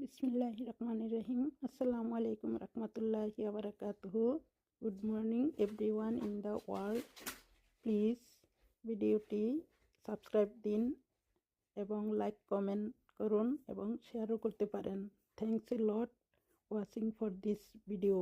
বিসমিল্লাহ রহমান রহিম আসসালামু আলাইকুম রহমতুল্লাহ আবরাকাতুহ good morning everyone in the world. Please ভিডিওটি সাবস্ক্রাইব দিন এবং লাইক, কমেন্ট করুন এবং শেয়ারও করতে পারেন। Thanks a lot watching for this video.